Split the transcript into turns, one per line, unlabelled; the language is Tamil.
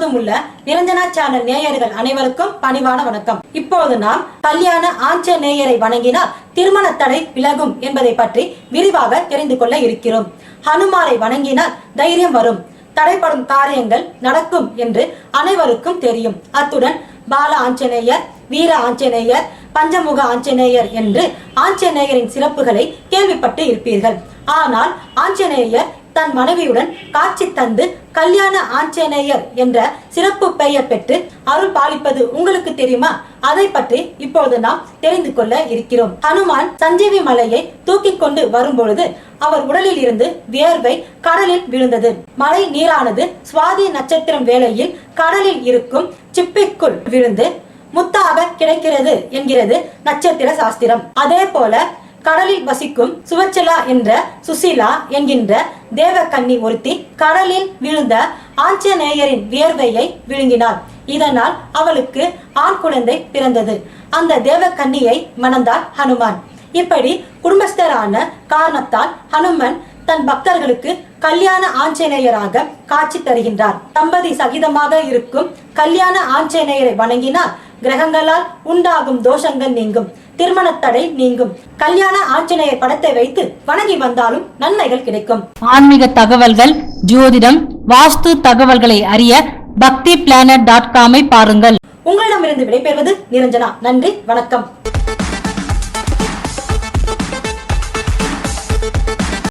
முழுவதும் உள்ள நிரஞ்சனா சேனல் நேயர்கள் அனைவருக்கும் பணிவான வணக்கம். இப்போது நாம் கல்யாண ஆஞ்சநேயரை வணங்கினால் திருமண தடை விலகும் என்பதை பற்றி விரிவாக தெரிந்து கொள்ள இருக்கிறோம். ஹனுமாரை வணங்கினால் தைரியம் வரும். தடைப்படும் காரியங்கள் நடக்கும் என்று அனைவருக்கும் தெரியும். அத்துடன் பால ஆஞ்சநேயர் வீர ஆஞ்சநேயர் பஞ்சமுக ஆஞ்சநேயர் என்று ஆஞ்சநேயரின் சிறப்புகளை கேள்விப்பட்டு இருப்பீர்கள். ஆனால் ஆஞ்சநேயர் தன் மனைவியுடன் காட்சி தந்து கல்யாண ஆஞ்சநேயர் என்ற சிறப்பு பெயர் பெற்று அருள் பாலிப்பது உங்களுக்கு தெரியுமா? அதை பற்றி இப்பொழுது நாம் தெரிந்து கொள்ள இருக்கிறோம். ஹனுமான் சஞ்சீவி மலையை தூக்கி கொண்டு வரும்பொழுது அவர் உடலில் இருந்து வியர்வை கடலில் விழுந்தது. மழை நீரானது சுவாதி நட்சத்திரம் வேளையில் கடலில் இருக்கும் சிப்பிக்குள் விழுந்து முத்தாக கிடைக்கிறது என்கிறது நட்சத்திர சாஸ்திரம். அதே போல கடலில் வசிக்கும் சுவச்சலா என்ற சுசீலா என்கின்ற தேவக்கன்னி ஒருத்தி கடலில் விழுந்த ஆஞ்சநேயரின் வியர்வையை விழுங்கினாள். இதனால் அவளுக்கு ஆண் குழந்தை பிறந்தது. அந்த தேவக்கன்னியை மணந்தார் ஹனுமான். இப்படி குடும்பஸ்தரான காரணத்தால் ஹனுமன் தன் பக்தர்களுக்கு கல்யாண ஆஞ்சநேயராக காட்சி தருகின்றார். தம்பதி சகிதமாக இருக்கும் கல்யாண ஆஞ்சநேயரை வணங்கினால் கிரகங்களால் உண்டாகும் தோஷங்கள் நீங்கும் திருமண தடை நீங்கும் கல்யாண ஆஞ்சநேயர் படத்தை வைத்து வணங்கி வந்தாலும் நன்மைகள் கிடைக்கும்.
ஆன்மீக தகவல்கள் ஜோதிடம் வாஸ்து தகவல்களை அறிய பக்தி பிளானட் டாட் காமை பாருங்கள்.
உங்களிடமிருந்து விடைபெறுவது நிரஞ்சனா. நன்றி வணக்கம்.